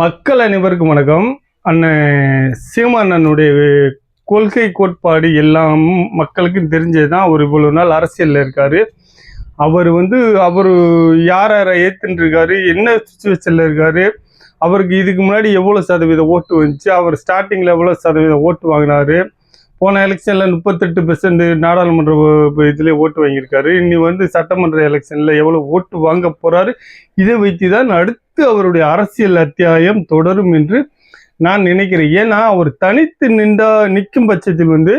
மக்கள் அனைவருக்கும் வணக்கம். அண்ணன் சீமானனுடைய கொள்கை கோட்பாடு எல்லாம் மக்களுக்கும் தெரிஞ்சது தான் அவர் இவ்வளவு நாள் அரசியலில் இருக்காரு. அவர் வந்து அவர் யார் யாரை ஏத்துன்னு என்ன சுச்சுவேஷனில் இருக்காரு அவருக்கு இதுக்கு முன்னாடி எவ்வளோ சதவீத ஓட்டு வந்துச்சு அவர் ஸ்டார்டிங்கில் எவ்வளோ சதவீதம் ஓட்டு வாங்கினாரு போன எலெக்ஷனில் முப்பத்தெட்டு பெர்சன்ட் நாடாளுமன்ற இதில் ஓட்டு வாங்கியிருக்காரு. இனி வந்து சட்டமன்ற எலெக்ஷனில் எவ்வளோ ஓட்டு வாங்க போகிறாரு இதை வைத்து தான் அடுத்து அவருடைய அரசியல் அத்தியாயம் தொடரும் என்று நான் நினைக்கிறேன். ஏன்னா அவர் தனித்து நின்றா நிற்கும் பட்சத்தில் வந்து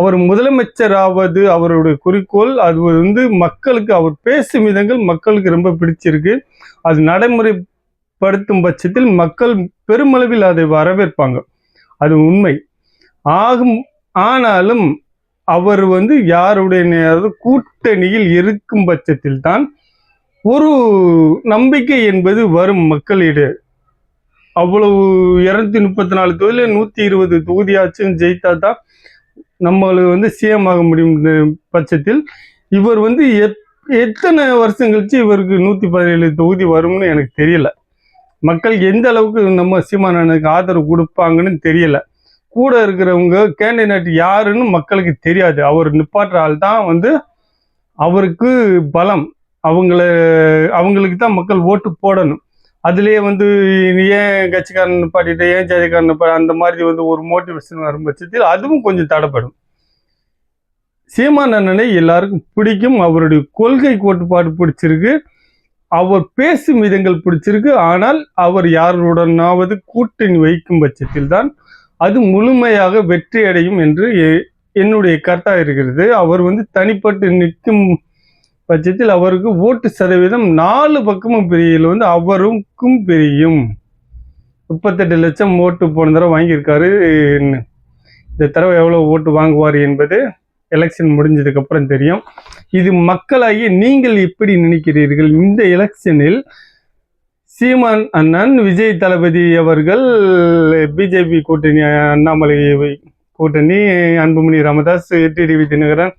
அவர் முதலமைச்சர் ஆவது அவருடைய குறிக்கோள் அது வந்து மக்களுக்கு அவர் பேசும் விதங்கள் மக்களுக்கு ரொம்ப பிடிச்சிருக்கு. அது நடைமுறைப்படுத்தும் பட்சத்தில் மக்கள் பெருமளவில் அதை வரவேற்பாங்க. அது உண்மை. ஆகும் ஆனாலும் அவர் வந்து யாருடைய கூட்டணியில் இருக்கும் பட்சத்தில் தான் ஒரு நம்பிக்கை என்பது வரும் மக்களிடையே. அவ்வளவு இருநூத்தி முப்பத்தி நாலு தொகுதியில் நூற்றி இருபது தொகுதியாச்சும் ஜெயித்தா தான் நம்மளுக்கு வந்து சிஎம் ஆக முடியும் பட்சத்தில் இவர் வந்து எத் எத்தனை வருஷம் கழிச்சு இவருக்கு நூற்றி பதினேழு தொகுதி வரும்னு எனக்கு தெரியல. மக்கள் எந்த அளவுக்கு நம்ம சீமானனுக்கு ஆதரவு கொடுப்பாங்கன்னு தெரியலை. கூட இருக்கிறவங்க கேண்டிடேட் யாருன்னு மக்களுக்கு தெரியாது. அவர் நிப்பாட்டுற ஆள் தான் வந்து அவருக்கு பலம். அவங்கள அவங்களுக்கு தான் மக்கள் ஓட்டு போடணும். அதுலேயே வந்து ஏன் கட்சிக்காரன் நிப்பாட்டிட்டு ஏன் ஜாதிக்காரன் நிப்பா அந்த மாதிரி வந்து ஒரு மோட்டிவேஷன் வரும் பட்சத்தில் அதுவும் கொஞ்சம் தடைப்படும். சீமான் அண்ணனை எல்லாருக்கும் பிடிக்கும். அவருடைய கொள்கை கோட்பாடு பிடிச்சிருக்கு. அவர் பேசும் விதங்கள் பிடிச்சிருக்கு. ஆனால் அவர் யாருடனாவது கூட்டணி வைக்கும் பட்சத்தில் தான் அது முழுமையாக வெற்றி அடையும் என்று எ- என்னுடைய கருத்தாக இருக்கிறது. அவர் வந்து தனிப்பட்டு நிற்கும் பட்சத்தில் அவருக்கு ஓட்டு சதவீதம் நாலு பக்கமும் பிரியில் வந்து அவருக்கும் பிரியும். முப்பத்தெட்டு லட்சம் ஓட்டு போன தடவை வாங்கியிருக்காரு. இந்த தடவை எவ்வளோ ஓட்டு வாங்குவார் என்பது எலெக்ஷன் முடிஞ்சதுக்கு அப்புறம் தெரியும். இது மக்களாகிய நீங்கள் எப்படி நினைக்கிறீர்கள். இந்த எலெக்ஷனில் சீமான் அண்ணன் விஜய் தளபதி அவர்கள் பிஜேபி கூட்டணி அண்ணாமலை கூட்டணி அன்புமணி ராமதாஸ் டிடிவி தினகரன்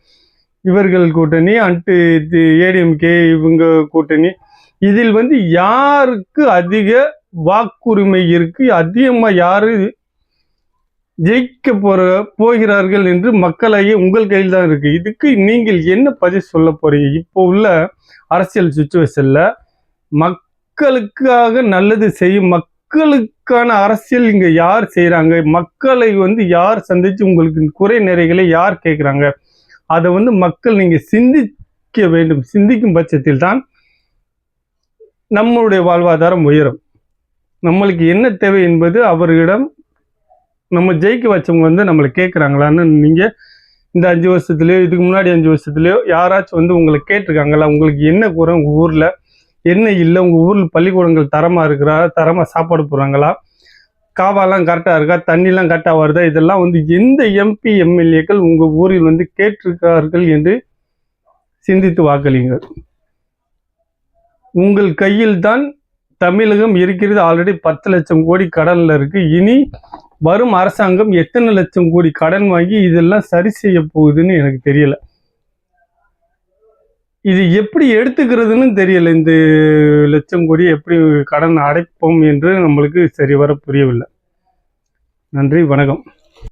இவர்கள் கூட்டணி அன்ட்டு ஏடிஎம்கே இவங்க கூட்டணி. இதில் வந்து யாருக்கு அதிக வாக்குரிமை இருக்கு? அதிகமாக யாரு ஜெயிக்க போற போகிறார்கள் என்று மக்களாகிய உங்கள் கையில் தான் இருக்கு. இதுக்கு நீங்கள் என்ன பதில் சொல்ல போறீங்க? இப்போ உள்ள அரசியல் சுச்சுவேஷன்ல மக்களுக்காக நல்லது செய்யும் மக்களுக்கான அரசியல் இங்க யார் செய்கிறாங்க மக்களை வந்து யார் சந்திச்சு உங்களுக்கு குறை நிறைகளை யார் கேட்குறாங்க அதை வந்து மக்கள் நீங்க சிந்திக்க வேண்டும். சிந்திக்கும் பட்சத்தில் தான் நம்மளுடைய வாழ்வாதாரம் உயரும். நம்மளுக்கு என்ன தேவை என்பது அவர்களிடம் நம்ம ஜெயிக்க வச்சவங்க வந்து நம்மளை கேட்குறாங்களான்னு நீங்கள் இந்த அஞ்சு வருஷத்துலேயோ இதுக்கு முன்னாடி அஞ்சு வருஷத்துலேயோ யாராச்சும் வந்து உங்களை கேட்டிருக்காங்களா? உங்களுக்கு என்ன குறை உங்கள் ஊரில்? என்ன இல்லை உங்கள் ஊரில் பள்ளிக்கூடங்கள் தரமாக இருக்கிறா தரமாக சாப்பாடு போடுறாங்களா? காவாலாம் கரெக்டாக இருக்கா? தண்ணிலாம் கரெக்டாக வருதா? இதெல்லாம் வந்து எந்த எம்பி எம்எல்ஏக்கள் உங்கள் ஊரில் வந்து கேட்டிருக்கார்கள் என்று சிந்தித்து வாக்களியுங்கள். உங்கள் கையில் தான் தமிழகம் இருக்கிறது. ஆல்ரெடி பத்து லட்சம் கோடி கடனில் இருக்குது இனி வரும் அரசாங்கம் எத்தனை லட்சம் கோடி கடன் வாங்கி இதெல்லாம் சரி செய்ய போகுதுன்னு எனக்கு தெரியல. இது எப்படி எடுத்துக்கிறதுன்னு தெரியல. இந்த லட்சம் கோடி எப்படி கடன் அடைப்போம் என்று நம்மளுக்கு சரி வர புரியவில்லை. நன்றி வணக்கம்.